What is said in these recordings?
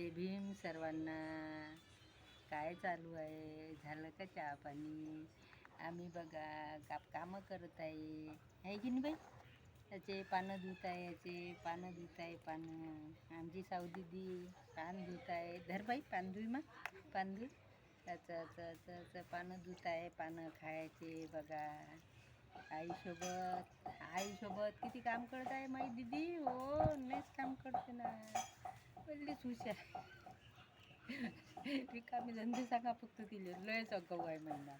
जय भीम सर्वांना. काय चालू आहे? झालं का चहा पाणी? आम्ही बघा काप कामं करत आहे. आहे की नाही बाई? त्याचे पानं धुत आहे याचे पानं धुत आहे पानं. आमची साऊ दिदी पान धुत आहे. धर बाई पान धुई मग. पान धुई. त्याचं पानं धुत आहे पानं खायचे बघा. आईसोबत आईसोबत किती काम करत आहे माई दीदी हो नाहीच काम करते ना. पहिलीच हुशार. रिकामी धंदे सांगा फक्त तिले. लयच अगाऊ आहे म्हणणार.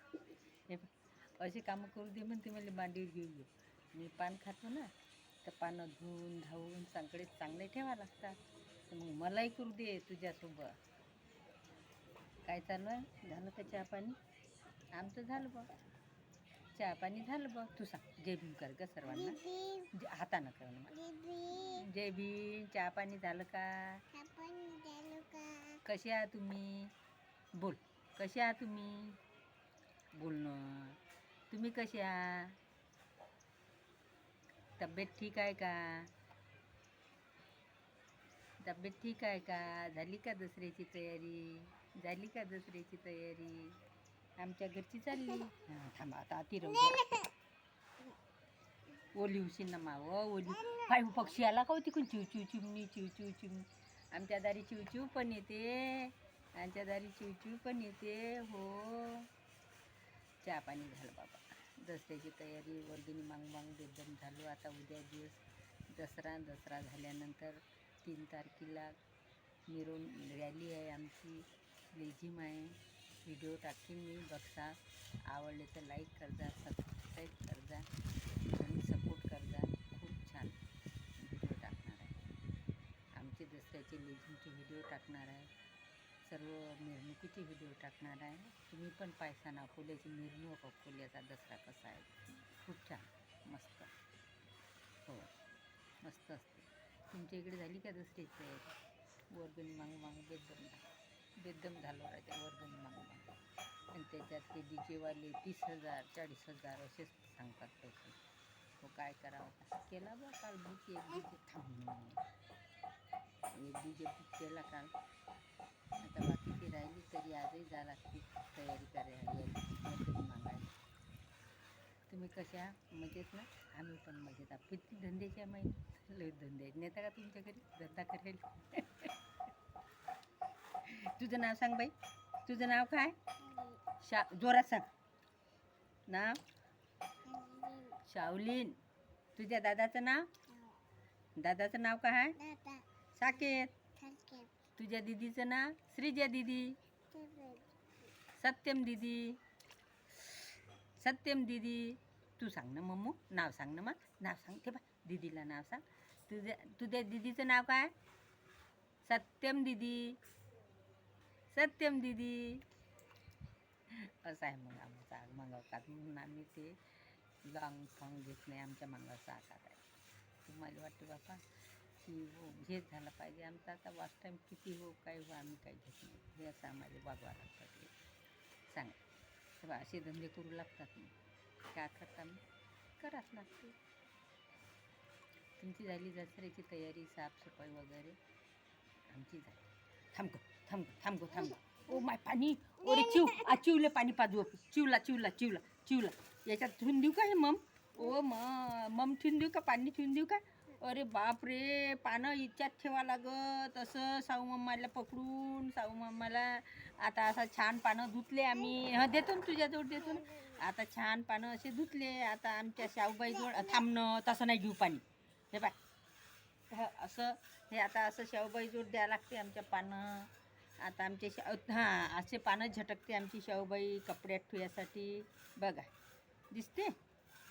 हे असे कामं करू दे म्हणते मला मांडीवर घेऊन ये. मी पान खातो ना तर पानं धुवून धावून चांगले चांगले ठेवा लागतात. तर मग मलाही करू दे तुझ्यासोबत. काय चालू आहे? झालं का चहा पाणी? आमचं झालं बा. चहा पाणी झालं बघ. तू सांग जय भीम कर ग सर्वांना. हातानं कर ना. जय भीम चहा पाणी झालं का? कसे आहात तुम्ही? बोल कसे आहात तुम्ही? बोलणं तुम्ही कसे आहात? तब्येत ठीक आहे का? तब्येत ठीक आहे का? झाली का दसऱ्याची तयारी? झाली का दसऱ्याची तयारी? आमच्या घरची चालली. हां थांबा आता अति राहू ओली उशीन ना माव ओली. पाय पक्षी आला का हो तिकून चिव चिव चिमणी चिव चिव चिमणी. आमच्या दारी चिव चिव पण येते. आमच्या दारी चिव चिव पण येते. हो. चहा पाणी झालं बाबा. दसऱ्याची तयारी वर्गणी मांग मांग बेदम झालो. आता उद्या दिवस दसरा दसरा झाल्यानंतर तीन तारखेला मिरवून रॅली आहे आमची. लेझिम आहे. व्हिडिओ टाकीन मी बघता. आवडले तर लाईक करजा सबस्क्राईब करजा आणि सपोर्ट करजा. खूप छान व्हिडिओ टाकणार आहे. आमचे दसऱ्याचे लेझिमचे व्हिडिओ टाकणार आहे. सर्व मिरवणुकीचे व्हिडिओ टाकणार आहे. तुम्ही पण पायसा ना अकोल्याची मिरवणूक अकोल्याचा दसरा कसा आहे. खूप छान मस्त. हो मस्त असते. तुमच्या इकडे झाली का दसऱ्याची तयारी? वर्गणी मागून मागू बनला बेदम झालं होता वर्गणी मागू आणि त्याच्यात ते डी जेवाले तीस हजार चाळीस हजार असेच सांगतात पैसे. हो काय करावं? केला बा काल बुक एक डी जे थांब एक डी जे बुक केला काल. आता बाकीची राहिली तरी आजही जा लागते तयारी करायला वर्गणी मागायला. तुम्ही कशा? मजेत ना? आम्ही पण मजेत. आहोत किती धंद्याच्या माहिती? लय धंदे आहेत. नेता का तुमच्या घरी? धंदा करेल तुझं नाव सांग बाई. तुझं नाव काय? शा जोरात सांग. नाव? शावलीन तुझ्या दादाचं नाव? दादाचं नाव काय? आहे साकेत. तुझ्या दीदीचं नाव? श्रीजा दीदी. सत्यम दीदी. सत्यम दीदी. तू सांग ना मम्मू. नाव सांग ना मग नाव सांग. ते बा. दीदीला नाव सांग. तुझ्या तुझ्या दीदीचं नाव काय? सत्यम दीदी. सत्यम दीदी. असं आहे मग आमचा मंगळकात म्हणून आम्ही ते लॉंग फॉंग घेत नाही आमच्या मंगळचा आकार आहे तुम्हाला वाटते बापा की हो हेच झालं पाहिजे. आमचा आता वाच टाईम किती हो काय हो आम्ही काही घेत नाही. हे असं आम्हाला वागवा लागतात हे. सांग. तेव्हा असे धंदे करू लागतात मग काय करता मग? कराच लागते. तुमची झाली दसऱ्याची तयारी साफसफाई वगैरे आमची झाली. थांबतो थांब थांबको थांब ओ माय पाणी. ओरे चिव. आ चिवले पाणी पाजू चिवला चिवला चिवला चिवला. याच्यात ठेवून देऊ का हे मम? ओ म मम ठेवून देऊ का? पाणी ठेवून देऊ का? अरे बाप रे पानं इतक्यात ठेवा लागत. असं साऊ मम्माला पकडून साऊ मम्माला. आता असं छान पानं धुतले आम्ही. हं देतो ना तुझ्याजवळ देतो ना. आता छान पानं असे धुतले. आता आमच्या शाहूबाईजवळ. थांबणं तसं नाही घेऊ पाणी. हे बाय असं. हे आता असं शाहूबाईजवळ द्यावं लागते आमच्या पानं. आता आमचे शा हां असे पानं झटकते आमची शाहूबाई कपड्यात ठुयासाठी. बघा दिसते?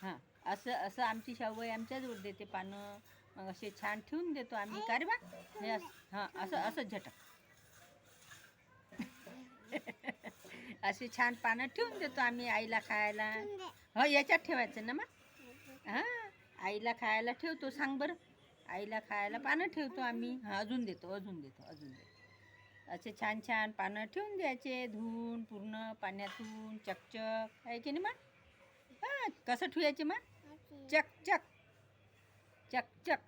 हां असं असं आमची शाहूबाई आमच्याजवळ देते पानं. मग असे छान ठेवून देतो आम्ही. का रे बा? हे असं हां असं असं झटक. असे छान पानं ठेवून देतो आम्ही आईला खायला. हो याच्यात ठेवायचं ना मग? हां आईला खायला ठेवतो सांग बरं. आईला खायला पानं ठेवतो आम्ही. हां अजून देतो अजून देतो अजून देतो. असे छान छान पानं ठेवून द्यायचे धुवून पूर्ण पाण्यातून चकचक. आहे की नाही मग हां कसं ठेवायचे मग चकचक. चकचक.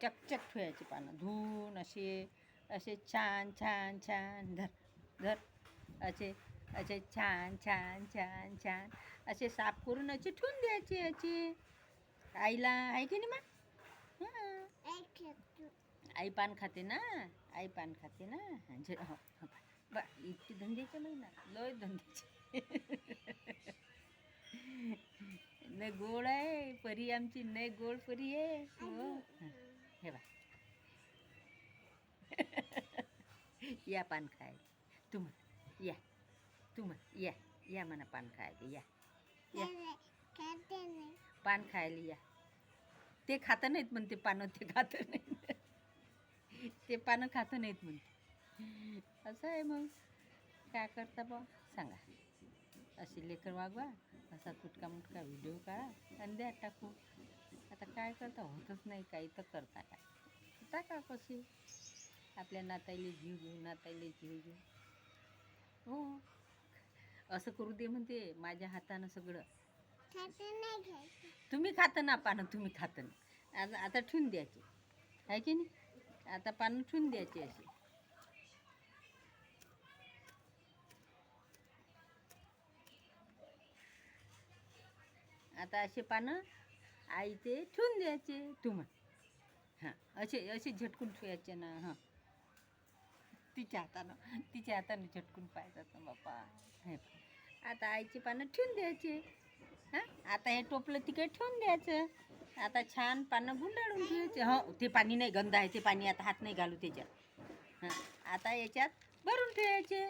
चकचक ठेवायचे पानं. धुवून असे असे छान छान छान धर धर. असे असे छान छान छान छान. असे साफ करून असे ठेवून द्यायचे असे. आईला आहे की नाही मग हां. आई पान खाते ना? आई पान खाते ना? म्हणजे हो, हो बा इतकी धंद्याचे महिना लय धंद्याचे नाही गोड आहे परी आमची नाही गोड परी आहे. हो हे. बा. या पान खाय तुम या. तुम या. या म्हणा पान खायला या. पान खायला या. ते खात नाहीत म्हणते पानं ते खात नाहीत. ते पानं खातं नाहीत म्हणते असं आहे मग. काय करता बा? सांगा. अशी लेकर वागवा. असा तुटका मुटका व्हिडिओ काढा आणि द्या टाकू. आता काय करता? होतच नाही. काही तर करता काय? टाका कशी? आपल्या नाताईले जीव घेऊ नाताईले जीव घेऊ. हो. असं करू दे म्हणते माझ्या हातानं सगळं. तुम्ही खातं ना पानं तुम्ही खातं ना आता आता ठेवून द्यायचे आहे की नाही? आता पानं ठेवून द्यायचे असे आता असे पानं आई ते ठेवून द्यायचे. तू म्हण. हां असे असे झटकून ठेवायचे ना हां. तिच्या हातानं तिच्या हातानं झटकून पाहायचं बाप्पा. बापा हे आता आईची पानं ठेवून द्यायचे. हां? आता हे टोपलं तिकडे ठेवून द्यायचं. आता छान पानं गुंडाळून घ्यायचे हो ते पाणी नाही गंध आहे. ते पाणी आता हात नाही घालू त्याच्यात. हां आता याच्यात भरून ठेवायचे.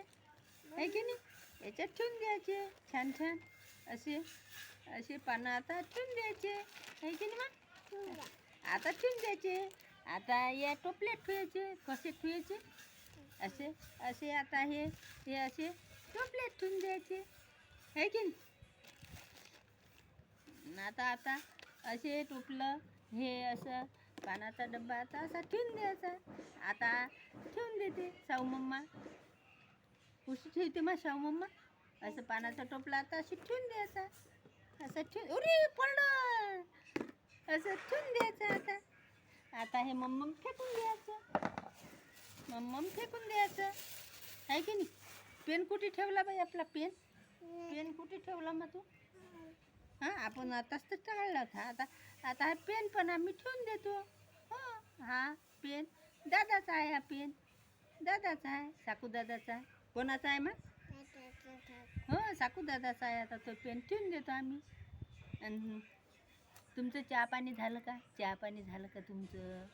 आहे की नाही? याच्यात ठेवून द्यायचे. छान छान. असे असे पानं आता ठेवून द्यायचे. आहे की नाही मग आता ठेवून द्यायचे. आता या टोपल्यात ठेवायचे. कसे ठेवायचे? असे असे आता हे हे असे टोपल्यात ठेवून द्यायचे. आहे की नाही? आता आता असे टोपलं हे असं पानाचा डब्बा आता असा ठेवून द्यायचा. आता ठेवून देते शाहू मम्मा. उशी ठेवते मग शाहू मम्मा. असं पानाचा टोपला आता अशी ठेवून द्यायचा. असं ठेवून उरी पडलं. असं ठेवून द्यायचं आता. आता हे मम्मम फेकून द्यायचं. मम्मम फेकून द्यायचं. आहे की नाही? पेन कुठे ठेवला बाई आपला पेन? पेन कुठे ठेवला मग तू? हां आपण आताच तर टाळला होता. आता आता हा पेन पण आम्ही ठेवून देतो. हो हा पेन. दादाचा आहे हा पेन. दादाचा आहे साकू दादाचा आहे. कोणाचा आहे मग? हो साकू दादाचा आहे. आता तो पेन ठेवून देतो आम्ही. आणि तुमचं चहा पाणी झालं का? चहा पाणी झालं का तुमचं?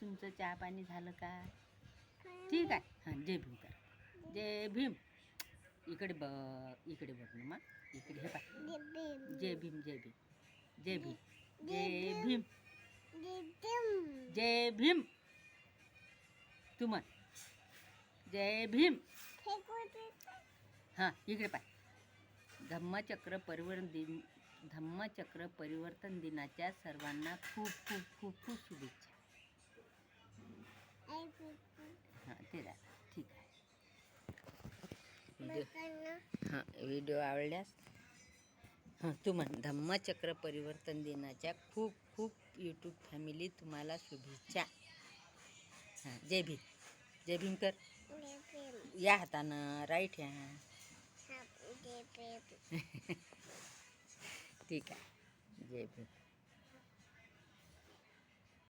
तुमचं चहा पाणी झालं का? ठीक आहे. हां जय भीम करा जय भीम. इकडे बघ इकडे बघ ना मग. इकडे हे पाय. जय भीम जय भीम. जय भीम. जय भीम. जय भीम. तू म्हण. जय भीम. हां इकडे पाय. धम्मचक्र परिवर्तन दिन धम्मचक्र परिवर्तन दिनाच्या सर्वांना खूप खूप खूप खूप शुभेच्छा. हां ते ठीक आहे. हां व्हिडिओ आवडल्यास? हां तू म्हण धम्मचक्र परिवर्तन दिनाच्या खूप खूप यूट्यूब फॅमिली तुम्हाला शुभेच्छा. हां जय भीम. जय भीम कर. या हातानं राईट ह्या ठीक आहे. जय भीम.